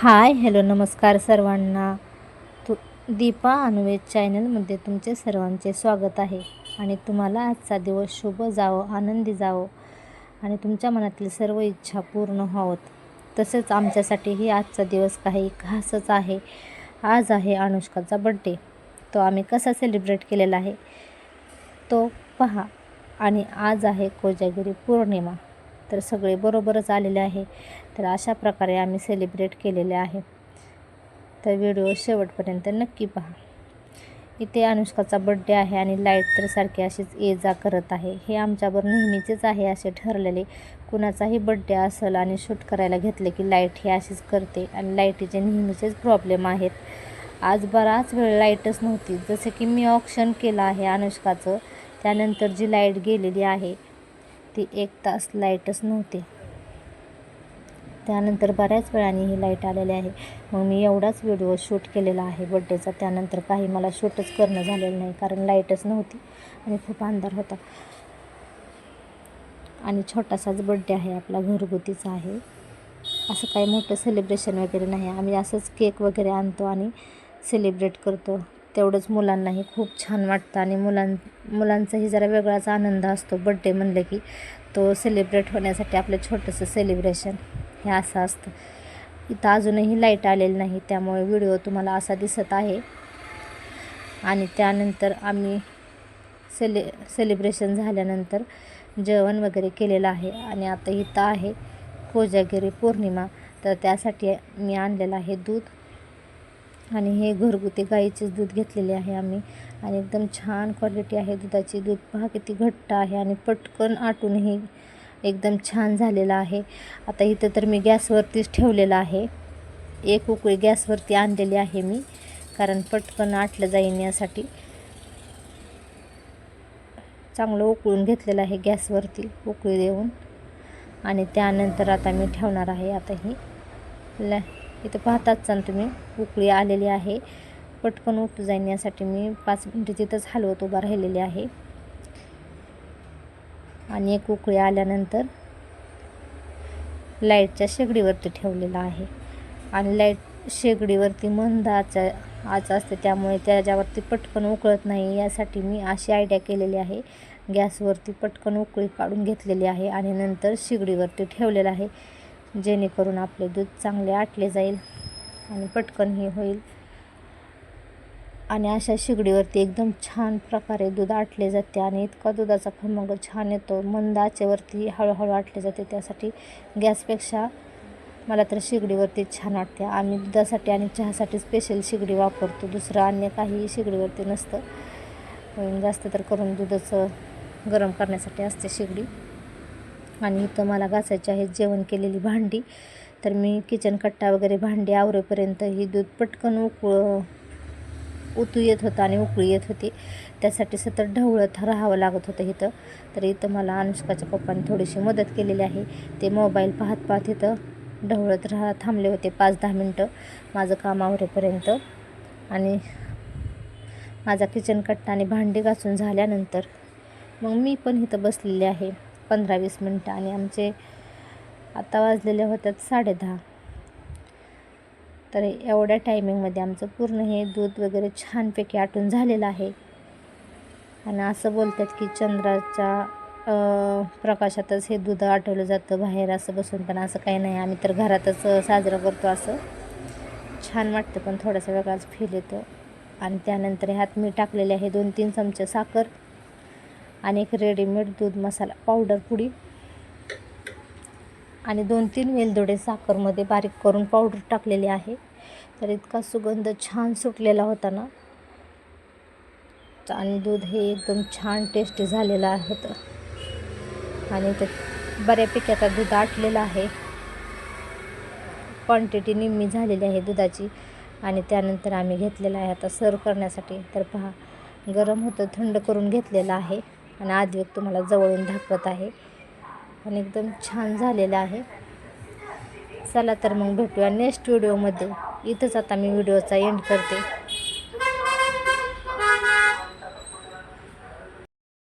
Hi hello नमस्कार सर्वांना. तु दीपा अनुवेद चॅनलमध्ये तुमचे सर्वांचे स्वागत आहे. आणि तुम्हाला आजचा दिवस शुभ जावो आनंदी जावो आणि तुमच्या मनातील सर्व इच्छा पूर्ण व्हावत तसेच आमच्यासाठीही आजचा दिवस काही खासच आहे. आज आहे अनुष्काचा बड्डे तो आम्ही कसा सेलिब्रेट केलेला आहे तो पहा. आणि आज आहे कोजागिरी पौर्णिमा. तर सगळे बरोबरच आलेले आहे. तर अशा प्रकारे आम्ही सेलिब्रेट केलेले आहे. तर व्हिडिओ शेवटपर्यंत नक्की पहा. इथे अनुष्काचा बड्डे आहे आणि लाइट तर सारखी अशीच ये जा करत आहे. हे आमच्यावर नेहमीचेच आहे असे ठरलेले. कुणाचाही बड्डे असेल आणि शूट करायला घेतले की लाइट ही अशीच करते आणि लाईटीचे नेहमीचेच प्रॉब्लेम आहेत. आज बराच वेळ लाईटच नव्हती. जसे की मी ऑप्शन केलं आहे अनुष्काचं. त्यानंतर जी लाइट गेलेली आहे ती एक तास लाईटच नव्हती. त्यानंतर बऱ्याच वेळाने ही लाइट आलेली आहे. मग मी एवढाच व्हिडिओ शूट केलेला आहे बड्डेचा त्यानंतर काही मला शूटच करणं झालेलं नाही कारण लाईटच नव्हती आणि खूप अंधार होता. आणि छोटासाच बड्डे आहे आपला घरगुतीचा आहे. असं काही मोठं सेलिब्रेशन वगैरे नाही. आम्ही असंच केक वगैरे आणतो आणि सेलिब्रेट करतो. तेवढंच मुलांनाही खूप छान वाटतं आणि मुलां मुलांचाही जरा वेगळाच आनंद असतो. बड्डे म्हणलं की तो सेलिब्रेट होण्यासाठी आपलं छोटंसं सेलिब्रेशन हे असं असतं. इथं अजूनही लाइट आलेली नाही त्यामुळे व्हिडिओ तुम्हाला असा दिसत आहे. आणि त्यानंतर आम्ही सेले सेलिब्रेशन झाल्यानंतर जेवण वगैरे केलेलं आहे आणि आता इथं आहे कोजागिरी पौर्णिमा. तर त्यासाठी मी आणलेलं आहे दूध. आणि हे घरगुती गाईचेच दूध घेतलेले आहे आम्ही. आणि एकदम छान क्वालिटी आहे दुधाची. दूध पहा किती घट्ट आहे आणि पटकन आटूनही एकदम छान झालेलं आहे. आता इथं तर मी गॅसवरतीच ठेवलेलं आहे. एक उकळी गॅसवरती आणलेली आहे मी कारण पटकन आटलं जाईन यासाठी. चांगलं उकळून घेतलेलं आहे गॅसवरती उकळी देऊन. आणि त्यानंतर आता मी ठेवणार आहे आता ही. ल इथं पाहताच चाल तुम्ही. उकळी आलेली आहे. पटकन उकळी जाईन यासाठी मी पाच मिनटं तिथंच हलवत उभा राहिलेली आहे. आणि एक उकळी आल्यानंतर लाईटच्या शेगडीवरती ठेवलेला आहे. आणि लाइट शेगडीवरती मंद आचा आच असते त्यामुळे त्याच्यावरती पटकन उकळत नाही. यासाठी मी अशी आयडिया केलेली आहे. गॅसवरती पटकन उकळी काढून घेतलेली आहे आणि नंतर शेगडीवरती ठेवलेलं आहे. जेणेकरून आपले दूध चांगले आटले जाईल आणि पटकनही होईल. आणि अशा शिगडीवरती एकदम छान प्रकारे दूध आटले जाते आणि इतका दुधाचा खमंग छान येतो. मंद आचेवरती हळूहळू आटले जाते. त्यासाठी गॅसपेक्षा मला तर शिगडीवरती छान वाटते. आम्ही दुधासाठी आणि चहासाठी स्पेशल शिगडी वापरतो. दुसरं अन्य काहीही शिगडीवरती नसतं. जास्त तर करून दुधाचं गरम करण्यासाठी असते शिगडी. आणि इथं मला घासायची आहे जेवण केलेली भांडी. तर मी किचन कट्टा वगैरे भांडी आवरेपर्यंत ही दूध पटकन उकळ उतू येत होतं आणि उकळी येत होती. त्यासाठी सतत ढवळत राहावं लागत होतं इथं. तर इथं मला अनुष्काच्या पप्पाने थोडीशी मदत केलेली आहे. ते मोबाईल पाहत पाहत इथं ढवळत राहा थांबले होते पाच दहा मिनटं माझं काम आवरेपर्यंत. आणि माझा किचन कट्टा आणि भांडी घासून झाल्यानंतर मग मी पण इथं बसलेली आहे. पंधरा वीस मिनटं आणि आमचे आता वाजलेले होतात साडेदहा तर एवढ्या टायमिंगमध्ये आमचं पूर्ण हे दूध वगैरे छानपैकी आटून झालेलं आहे. आणि असं बोलतात की चंद्राच्या प्रकाशातच हे दूध आटवलं जातं बाहेर असं बसून पण असं काही नाही. आम्ही तर घरातच साजरं करतो असं. छान वाटतं पण थोडासा वेगळाच फील येतो. आणि त्यानंतर ह्यात मी टाकलेले आहे दोन तीन चमचे साखर. आणि एक रेडीमेड दूध मसाला पावडर पुडी. आणि दोन तीन वेलदोडे साखरमध्ये बारीक करून पावडर टाकलेली आहे. तर इतका सुगंध छान सुटलेला होता ना. आणि दूध हे एकदम छान टेस्टी झालेलं होतं आणि ते बऱ्यापैकी आता दूध आटलेलं आहे. क्वांटिटी निम्मी झालेली आहे दुधाची. आणि त्यानंतर आम्ही घेतलेलं आहे आता सर्व करण्यासाठी. तर पहा गरम होतं थंड करून घेतलेलं आहे. आणि आधी तुम्हाला जवळून दाखवत आहे. आणि एकदम छान झालेलं आहे. चला तर मग भेटूया नेक्स्ट व्हिडिओमध्ये इथंच आता मी व्हिडिओचा एंड करते.